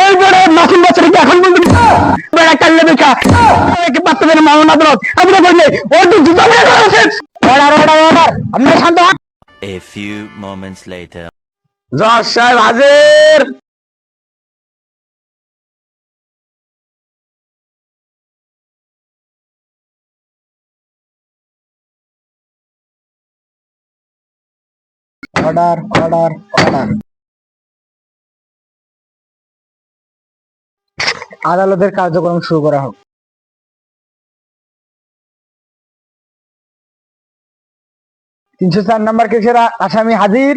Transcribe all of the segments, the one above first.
এই বড় মাসুম বছর কি এখন বলতে বেড়া বেকা একে পাত্তা দেন মামুন আদালত আপনি বললে ওর তো জুতা মেরে ধরেছে অর্ডার অর্ডার অর্ডার আপনি শান্ত হন। A few moments later. জজ সাহেব হাজির। অর্ডার অর্ডার অর্ডার আদালতের কার্যক্রম শুরু করা হোক। তিনশো চার নম্বর কেসের আসামি হাজির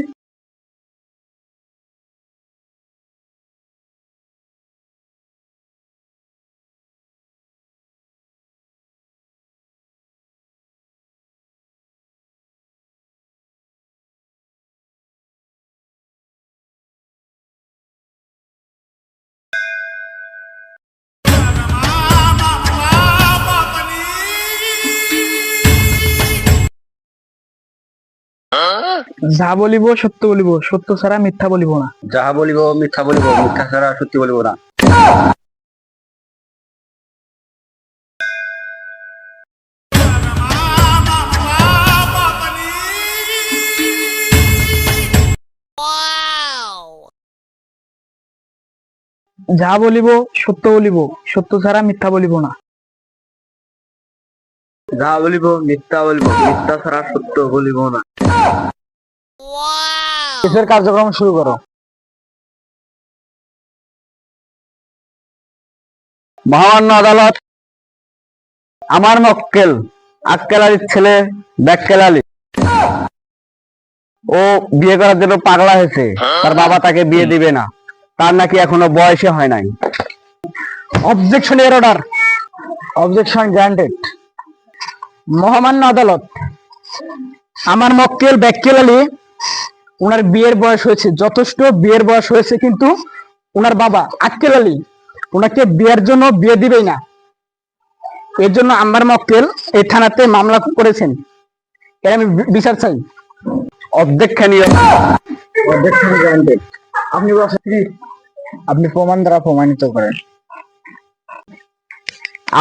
যা বলিব সত্য বলিব। সত্য ছাড়া মিথ্যা বলিব না। যাহা বলিব মিথ্যা বলিব মিথ্যা ছাড়া সত্যি বলিব না। যা বলিব সত্য বলিব। সত্য ছাড়া মিথ্যা বলিব না। যাহা বলিব মিথ্যা বলিব মিথ্যা ছাড়া সত্য বলিব না। কেসের কার্যক্রম শুরু করো। মহামান্য আদালত, আমার মক্কেল আক্কেল আলীর ছেলে ব্যাক্কেল আলী ও বিয়ে করার জন্য পাগলা হয়েছে। তার বাবা তাকে বিয়ে দিবে না। তার নাকি এখনও বয়সে হয় নাই। অবজেকশন এর অর্ডার অবজেকশন গ্রান্টেড মহামান্য আদালত আমার মক্কেল ব্যাক্কেল আলী ওনার বিয়ের বয়স হয়েছে যথেষ্ট বিয়ের বয়স হয়েছে কিন্তু ওনার বাবা আক্কেল আলী ওনাকে বিয়ের জন্য বিয়ে দিবেই না। এর জন্য আমার মক্কেল এই থানাতে মামলা করেছেন। এর আমি বিচার চাই। অধ্যক্ষণীয় আপনি আপনি প্রমাণ দ্বারা প্রমাণিত করেন।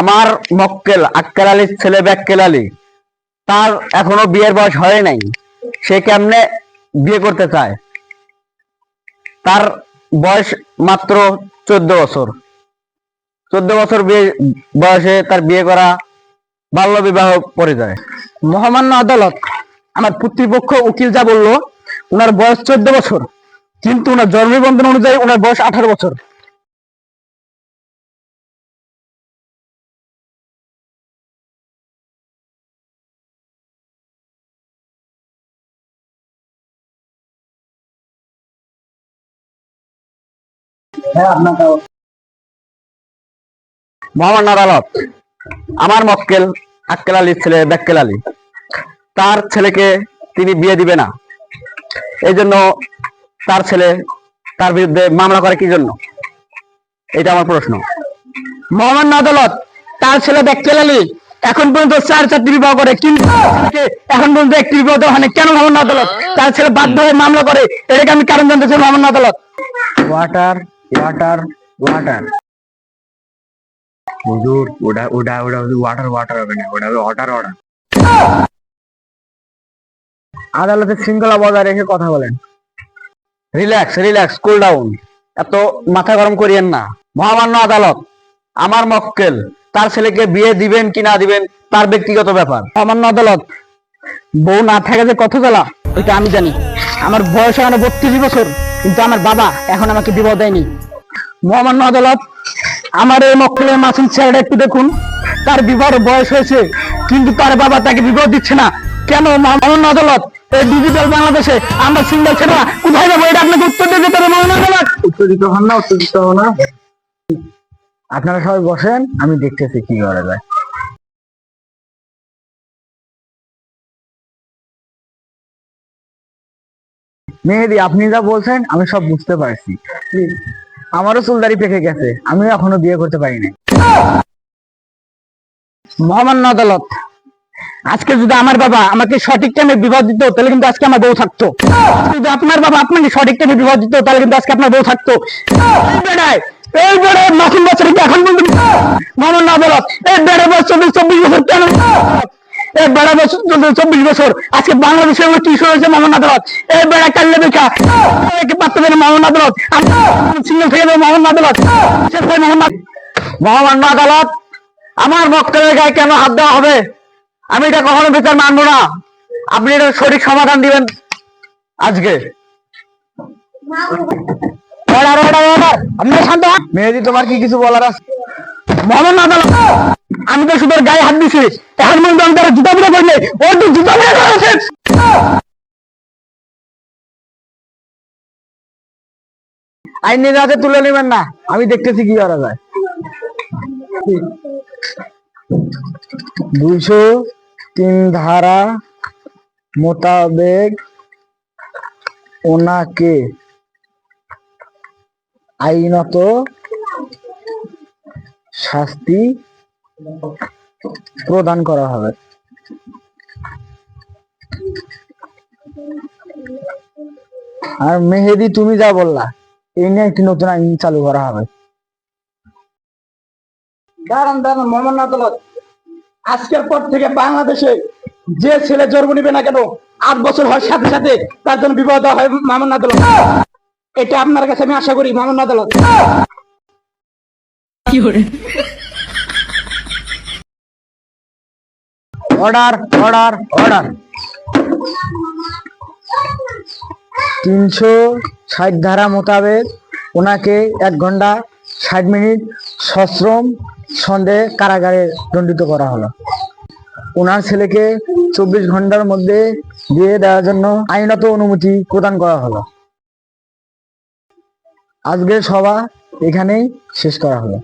আমার মক্কেল আক্কেল আলীর ছেলে ব্যাক্কেল আলী তার এখনও বিয়ের বয়স হয় নাই। সে কেমনে বিয়ে করতে চায়? তার বয়স মাত্র চোদ্দ বছর। চোদ্দ বছর বিয়ে, বয়সে তার বিয়ে করা বাল্য বিবাহ পরিচয়। মহামান্য আদালত আমার প্রতিপক্ষ উকিল যা বলল ওনার বয়স চোদ্দ বছর, কিন্তু ওনার জন্ম নিবন্ধন অনুযায়ী ওনার বয়স আঠারো বছর। হ্যাঁ মহামান্য আদালত আমার মক্কেল আক্কেল আলীর ছেলে ব্যাক্কেল আলী তার ছেলেকে তিনি বিয়ে দিবে না। এই জন্য তার ছেলে তার বিরুদ্ধে মামলা করে কি জন্য? এটা আমার প্রশ্ন। মহামান্য আদালত তার ছেলে ব্যাক্কেল আলী এখন পর্যন্ত চার চারটি বিবাহ করে কিন্তু এখন পর্যন্ত একটি বিবাহ দেওয়া হয়নি। কেন মহামান্য আদালত? তার ছেলে বাধ্য হয়ে মামলা করে। এটাকে আমি কারণ জানতে চাই মহামান্য আদালত। ওয়াটার ওয়াটার ওয়াটার হুজুর ওটা ওটা ওটা ওয়াটার ওয়াটার হবে না হবে অর্ডার অর্ডার আদালতে শৃঙ্খলা বজায় রেখে কথা বলেন। রিল্যাক্স রিল্যাক্স কুল ডাউন এত মাথা গরম করিয়েন না। মহামান্য আদালত, আমার মক্কেল, তার ছেলেকে বিয়ে দিবেন কি না দিবেন, তার ব্যক্তিগত ব্যাপার। মহামান্য আদালত, বউ না থাকে যে কত জ্বালা, ওইটা আমি জানি। আমার বয়স এখন বত্রিশ বছর। কিন্তু আমার বাবা এখন আমাকে বিবাহ দেয়নি। মহামান্য আদালত, আমার এই মক্কেলের মাসুম ছেলেটা একটু দেখুন। তার বিবাহের বয়স হয়েছে, কিন্তু তার বাবা তাকে বিবাহ দিচ্ছে না। কেন মহামান্য আদালত, এই ডিজিটাল বাংলাদেশে আমরা সিঙ্গেল ছেলেরা কোথায় যাব? এটা আপনাকে উত্তর দিতে হবে মহামান্য আদালত। উত্তর দিতে হন না, উত্তর দিতে হন না। আপনারা সবাই বসেন, আমি দেখতেছি কি করা যায়। মেহেদি, আপনি যা বলছেন, আমি সব বুঝতে পারছি। আমারও চুলদারি পেকে গেছে আমি এখনও বিয়ে করতে পারি নাই। মহামান্য আদালত, আজকে যদি আমার বাবা আমাকে সঠিক টাইমে বিবাহ দিত, তাহলে কিন্তু আজকে আমার বউ থাকতো। যদি আপনার বাবা আপনাকে সঠিক টাইমে বিবাহ দিত, তাহলে কিন্তু আজকে আপনার বউ থাকতো। এই বেড়ে মাসুম বছর এখন পর্যন্ত মামুন আদালত, এই বেড়ে বছর চব্বিশ বছর কেন? এই বেড়া বছর চব্বিশ বছর, আজকে বাংলাদেশের হয়েছে মামুন আদালত। এই বেড়া দেবে মামুন আদালত। থেকে মামুন আদালত। মহামান্য আদালত। আমার মক্কেলের গায়ে কেন হাত দেওয়া হবে? আমি এটা কখনো বিচার মানবো না। আপনি এটা সঠিক সমাধান দিবেন আজকে। মেহেদি, তোমার কি কিছু বলার আছে? আমি তো শুধু গায়ে হাত দিছি। এখন জুতা করলে তো জুতা তুলে নেবেন না। আমি দেখতেছি কি করা যায়। দুইশো তিন ধারা মোতাবেক ওনাকে আইনত শাস্তি প্রদান করা হবে। আর মেহেদি, তুমি যা বললা, এই নিয়ে একটি নতুন আইন চালু করা হবে। দাঁড়ান দাঁড়ান মোহাম্মদ আজকের পর থেকে বাংলাদেশে যে ছেলে জন্ম নিবে না কেন, আট বছর হয় সাথে সাথে তার জন্য বিবাহ দেওয়া হয় মামুন আদালত। এটা আপনার কাছে আমি আশা করি মামুন আদালত। তিনশো ষাট ধারা মোতাবেক ওনাকে এক ঘণ্টা ষাট মিনিট সশ্রম সন্দেহে কারাগারে দণ্ডিত করা হলো। ওনার ছেলেকে চব্বিশ ঘণ্টার মধ্যে দিয়ে দেওয়ার জন্য আইনত অনুমতি প্রদান করা হলো। আজকের সভা এখানেই শেষ করা হলো।